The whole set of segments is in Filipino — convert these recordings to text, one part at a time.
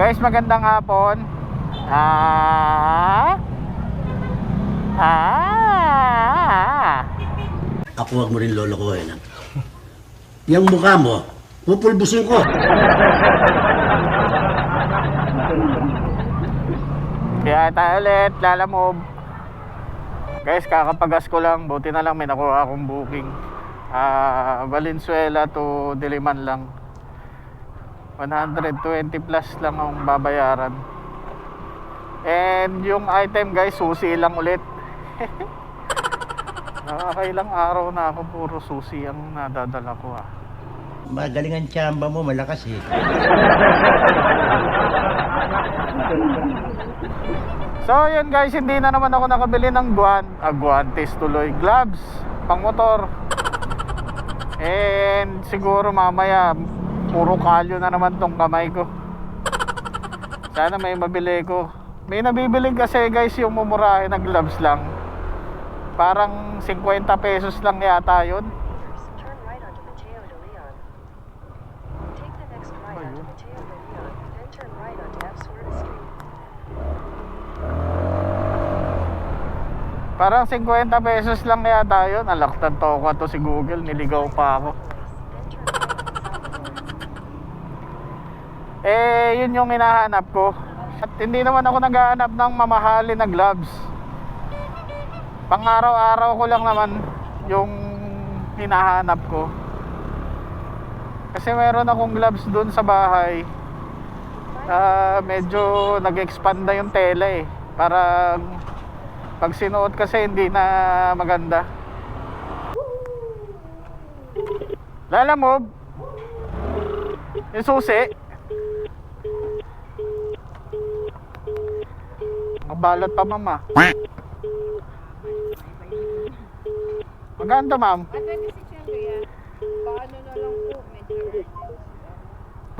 Guys, magandang hapon. Ah. Ah. Ako wag mo rin lolo ko eh. Yung mukha mo, pupulbusin ko. Kaya tayo ulit, lalamove. Guys, kakapagas ko lang. Buti na lang may nakuha akong booking. Ah, Valenzuela to Diliman lang. 120 plus lang ang babayaran. And yung item guys, susi lang ulit. Nakakailang araw na ako puro susi ang nadadala ko ah. Magaling ang tsamba mo, malakas eh. So yun guys, hindi na naman ako nakabili ng guan, ah, guantes tuloy, gloves, pang motor. And siguro mamaya puro kalyo na naman tong kamay ko. Sana may mabili ko. May nabibili kasi guys yung mumurahin na gloves lang. Parang 50 pesos lang yata yun. Parang 50 pesos lang yata yun. Alaktan to ako to si Google. Niligaw pa ako. Eh, yun yung hinahanap ko. At hindi naman ako naghahanap ng mamahalin na gloves. Pang araw-araw ko lang naman yung hinahanap ko. Kasi meron akong gloves dun sa bahay. Ah, medyo nag-expand na yung tela eh. Para pag sinuot kasi hindi na maganda. Lalamove. Yung susi. Mabalot pa mama. Maganda ma'am. At 26 yan kuya. Paano na lang po, medyo.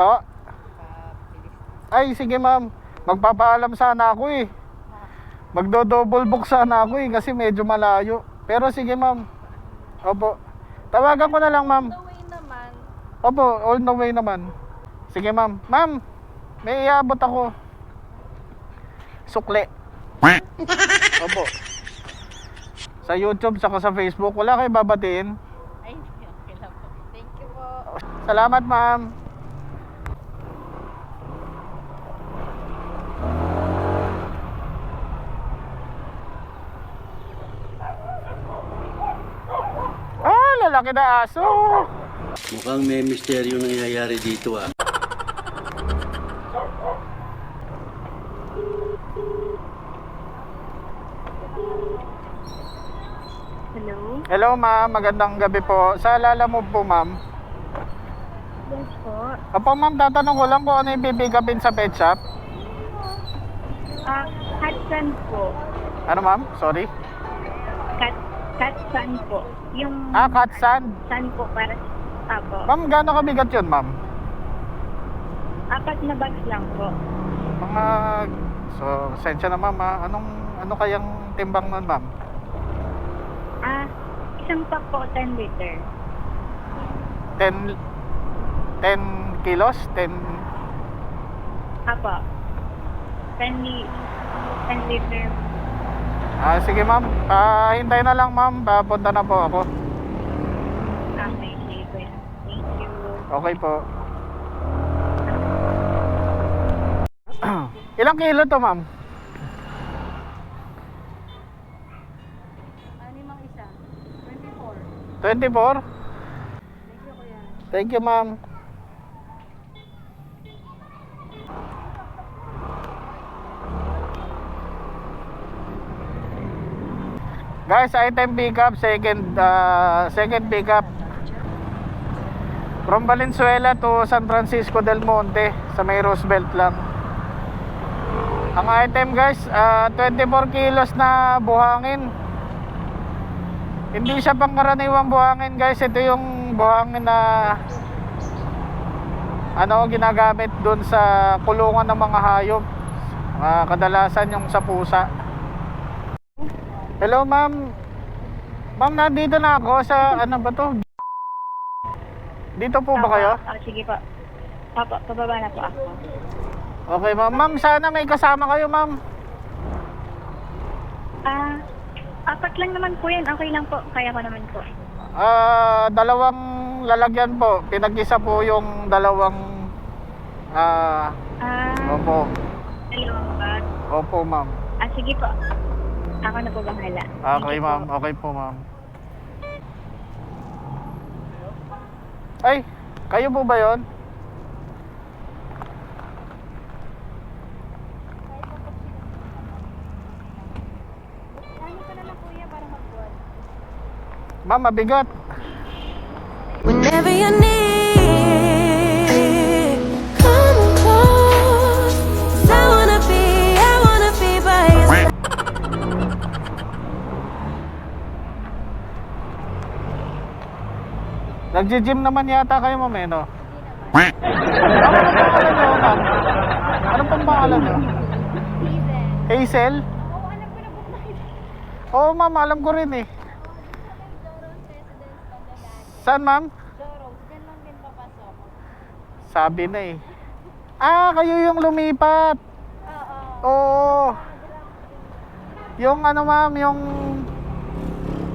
Pa. Pabilis. Ay sige ma'am. Magpapaalam sana ako eh. Magdo-double book sana ako eh kasi medyo malayo. Pero sige ma'am. Opo. Tawagan ko na lang ma'am. The way naman, Opo, all the way naman. Sige ma'am. Ma'am, may iabot ako. Sukle. Opo. Sa YouTube, saka sa Facebook, wala kayo babatiin. ay, okay lang po. Thank you po. Salamat ma'am. Ah, lalaki na aso. Mukhang may misteryo nangyayari dito ah. Hello? Ma'am, magandang gabi po. Sa Lalamove po ma'am. Yes po. Opo ma'am, tatanong ko lang kung ano yung bibigapin sa pet shop. Ah, Katsan po. Ano ma'am? Sorry. Kat, Katsan po. Yung Ah, cat sand. san po para Apo. Ma'am, gaano kabigat yun ma'am? Apat na bags lang po. Mga... So, sensya na ma'am ah. Anong, ano kayang timbang nun ma'am? Ah, isang pack po 10 liter. 10... 10 kilos? 10... Apo. 10, li 10 liter. Ah, sige ma'am. Ah, hintay na lang ma'am. Papunta na po ako. Okay, sige po yan. Thank you. Okay po. Ilang kilo to ma'am? 24. 24? Thank you ma'am. Guys, item pickup, second uh, second pickup from Valenzuela to San Francisco del Monte sa may Roosevelt lang. Ang item guys, ah, 24 kilos na buhangin. Hindi siya pangkaraniwang buhangin guys. Ito yung buhangin na ano ginagamit doon sa kulungan ng mga hayop. Ah, kadalasan yung sa pusa. Hello ma'am. Ma'am, nandito na ako sa ano ba to? Dito po ba kayo? Ah, sige po. Apo, pababa na po ako. Okay, ma'am. Ma'am, sana may kasama kayo, ma'am. Ah, apat lang naman po yan. Okay lang po. Kaya ko naman po. Ah, dalawang lalagyan po. Pinag-isa po yung dalawang ah, Ah, opo. dalawang bag. Opo, ma'am. Ah, sige po. Ako na po bahala. Okay, ma'am. Okay po, ma'am. Ay, kayo po ba 'yon? Ano ka na lang kuya para mag-vlog? Ma'am, mabigat. Whenever you need. Nagji-gym naman yata kayo, ma'am, eh, no? Ano pong pangalan niyo? Ano? Hazel. Hazel? Oo, alam ko na kita. Oo, ma'am. Alam ko rin, eh. Saan, ma'am? Doron, dyan lang din papasok. Sabi na, eh. Ah, kayo yung lumipat. Oo. Oo. Yung ano ma'am, yung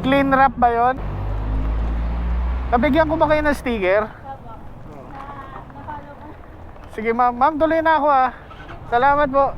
clean wrap ba yon? Nabigyan ko ba kayo ng sticker? Sige ma'am, ma'am tuloy na ako ah. Salamat po.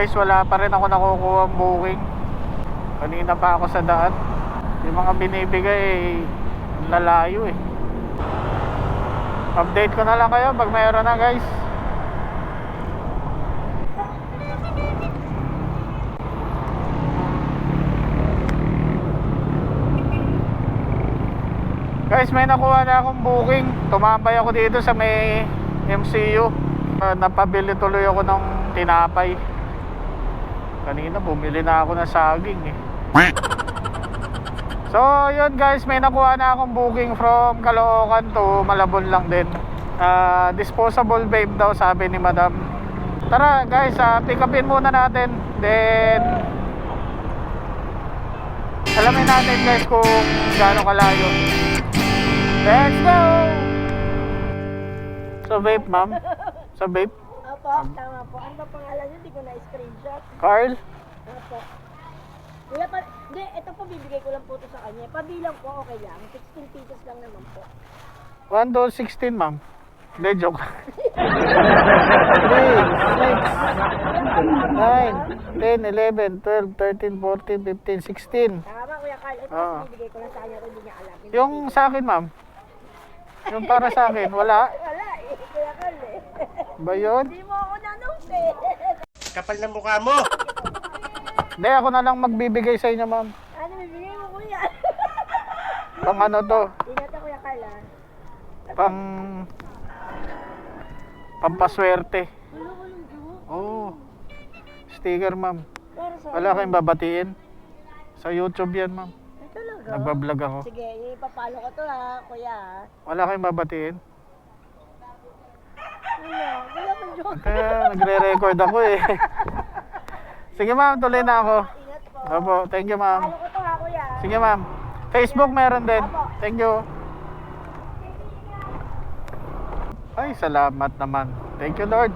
Guys, wala pa rin ako nakukuha ang booking. Kanina pa ako sa daan. Yung mga binibigay, lalayo eh. Update ko na lang kayo pag mayroon na guys. Guys, may nakuha na akong booking. Tumambay ako dito sa may MCU. Uh, napabili tuloy ako ng tinapay. Kanina bumili na ako ng saging eh. So, yun guys, may nakuha na akong booking from Caloocan to Malabon lang din. Ah, disposable vape daw sabi ni Madam. Tara guys, ah, pick upin muna natin. Then alamin natin guys kung gaano kalayo. Let's go! So vape ma'am? Sa vape? Opo, tama po. Ano ba pangalan niyo? Hindi ko na-screenshot. Carl? Opo. Kuya, pa, hindi, ito po bibigay ko lang po ito sa kanya. Pabilang po, okay lang. 16 pieces lang naman po. 1 to 16 ma'am. Hindi, joke. 3, 6, 9, 10, 11, 12, 13, 14, 15, 16. Tama, Kuya Carl. Ito Oo. bibigay ko lang sa kanya hindi niya alam. Hindi- Yung sa akin ma'am. Yung para sa akin, wala. Wala eh, Kuya Carl eh. Ba yun? Hindi mo ako na-note eh. Kapal ng mukha mo! Hindi, ako na lang magbibigay sa inyo ma'am. ano bibigay mo, Kuya? Pang ano to? Ingat ka, Kuya Carl ah. Pang... Pampaswerte. Oo. Oh, sticker ma'am. Wala kayong babatiin? Sa YouTube yan ma'am. Talaga? Nagbablog ako. Sige, ipapalo ko to ha, Kuya. Wala kayong babatiin? Wala, wala kang joke. Kaya nagre-record ako eh. Sige ma'am, tuloy na ako. Ingat po. Opo, thank you ma'am. Palo ko to ha, Kuya. Sige ma'am. Facebook meron din. Thank you. Ay, salamat naman. Thank you Lord.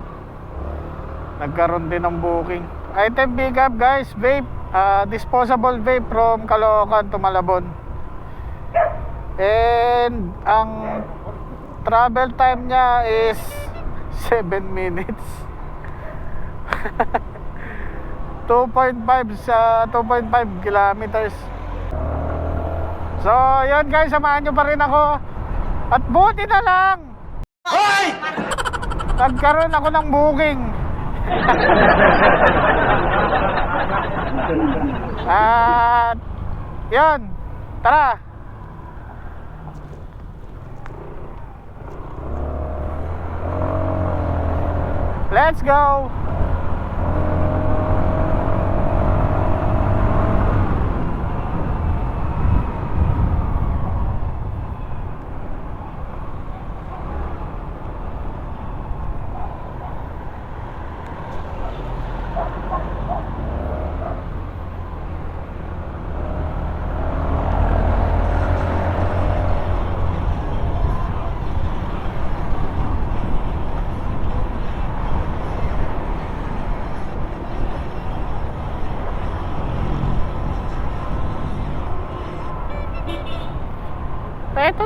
Nagkaroon din ng booking. Item pick up guys, vape. ah, disposable vape from Caloocan to Malabon. And ang travel time niya is 7 minutes. 2.5 sa 2.5 kilometers. So, yun guys, samahan nyo pa rin ako. At buti na lang! Hoy! Nagkaroon ako ng booking. At, yun, tara. Let's go!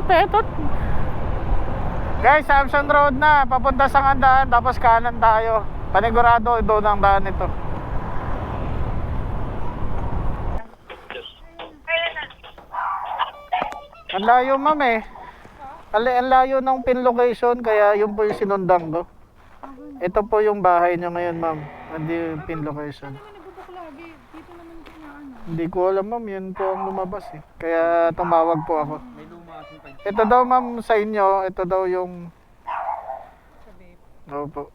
Petot. Guys, Samson Road na. Papunta sa Kandaan, tapos kanan tayo. Panigurado, doon ang daan ito. Ang layo, ma'am eh. Ang, ang layo ng pin location, kaya yun po yung sinundan ko. Ito po yung bahay niyo ngayon, ma'am. Hindi yung pin location. Naman kinaano. Hindi ko alam, ma'am. Yun po ang lumabas eh. Kaya tumawag po ako. Ito daw, ma'am, sa inyo. Ito daw yung... Opo.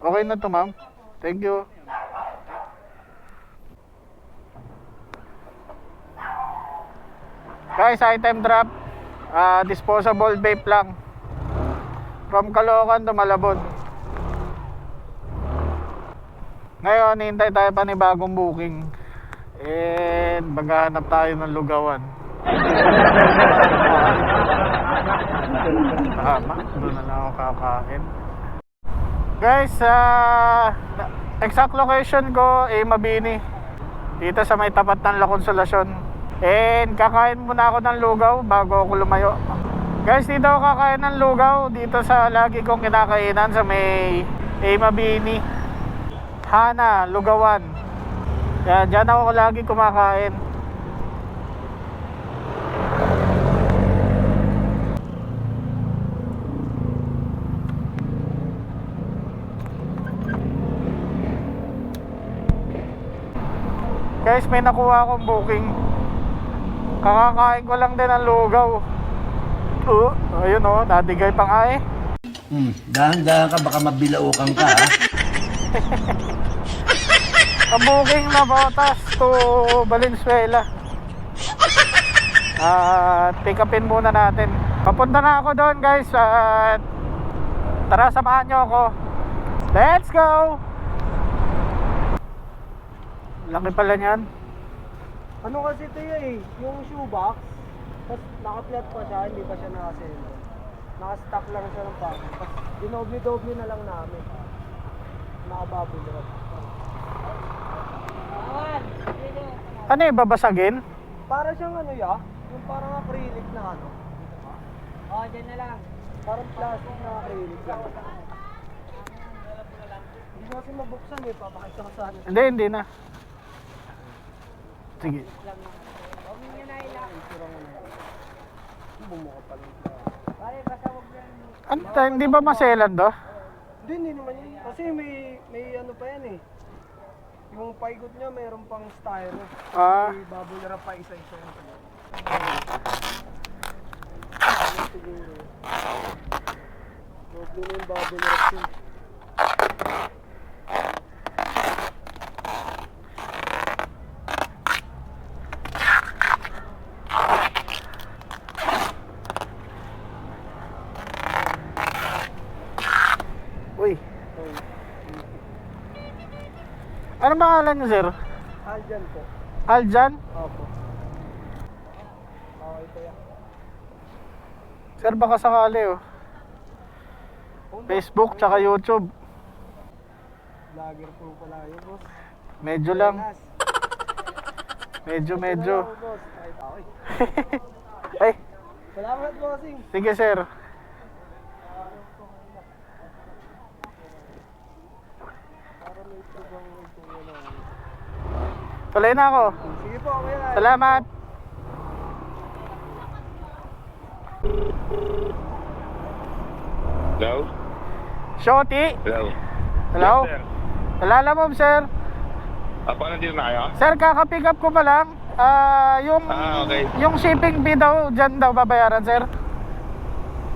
Okay na to, ma'am. Thank you. Guys, item drop. Ah, disposable vape lang. From Caloocan to Malabon. Ngayon, hintay tayo pa ni bagong booking. And maghahanap tayo ng lugawan. Tama, doon na lang ako kakain. Guys, ah, exact location ko ay Mabini. Dito sa may tapat ng La Consolacion. And kakain muna ako ng lugaw bago ako lumayo. Guys, dito ako kakain ng lugaw dito sa lagi kong kinakainan sa may A Mabini. Hana, Lugawan. Kaya dyan ako lagi kumakain. Guys, may nakuha akong booking. Kakakain ko lang din ang lugaw. Oh, ayun oh, dadigay pa nga eh. Hmm, dahan-dahan ka, baka mabilaukan ka, ha? Ang booking na botas to Valenzuela. At pick upin muna natin. Papunta na ako doon guys at tara samahan nyo ako. Let's go! Laki pala niyan. Ano kasi ito eh, yung shoebox, tapos naka-flat pa siya, hindi pa siya nakaselo. Naka-stock lang siya ng pangit. Tapos dinoble-doble na lang namin. Nakabubble wrap. Ano yung babasagin? Para siyang ano ya, yung parang acrylic na ano. Oo, oh, dyan na lang. Parang plastic na acrylic lang. Hindi kasi mabuksan eh, papakita ko sana. Hindi, hindi na. Sige. Ano, tayo, hindi ba maselan do? Hindi, hindi naman yun. Kasi may, may ano pa yan eh. Yung paigot niya mayroon pang styro. Ah. May bubble wrap pa isa-isa yun. Siguro. Na yung bubble wrap yun. Ano pangalan niyo, sir? Aljan po. Aljan? Opo. Okay po yan. Sir, baka sakali oh. Facebook tsaka YouTube. Vlogger po pala yun, boss. Medyo lang. Medyo, medyo. Ay, Salamat, bossing. sige sir. Tuloy na ako. Sige po, okay lang. Salamat. Hello? Shoti. Hello? Hello? Yes, sir. Alala mo, sir? Ah, paano nandito na kayo? Sir, kaka-pick up ko pa lang. Ah, yung Ah, okay. yung shipping fee daw diyan daw babayaran, sir.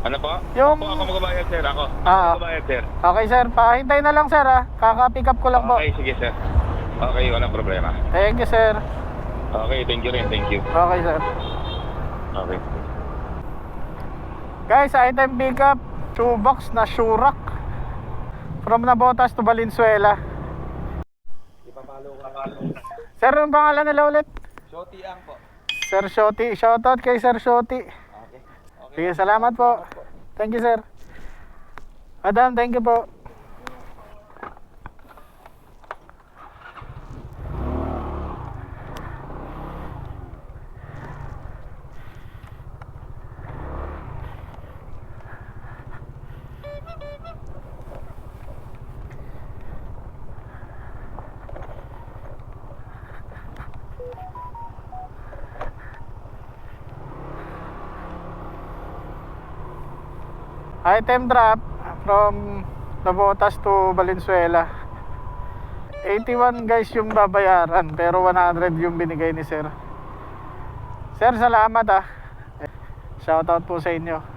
Ano po? Yung- Ako, ako magbabayad, sir. Ako. Ah. Ako magbabayad, sir. Okay, sir. Pahintay na lang, sir, ah. Kaka-pick up ko lang po. Okay, sige, sir. Okay, walang problema. Thank you, sir. Okay, thank you rin, thank you. Okay, sir. Okay. Guys, item pick up. Shoebox na Shurak. From Nabotas to Valenzuela. Sir, anong pangalan nila ulit? Shoti ang po. Sir Shoti. Shoutout kay Sir Shoti. Sige, salamat po. Thank you, sir. Madam, thank you po. Item drop from Navotas to Valenzuela. 81 guys yung babayaran pero 100 yung binigay ni sir. Sir, salamat ah. Shoutout po sa inyo.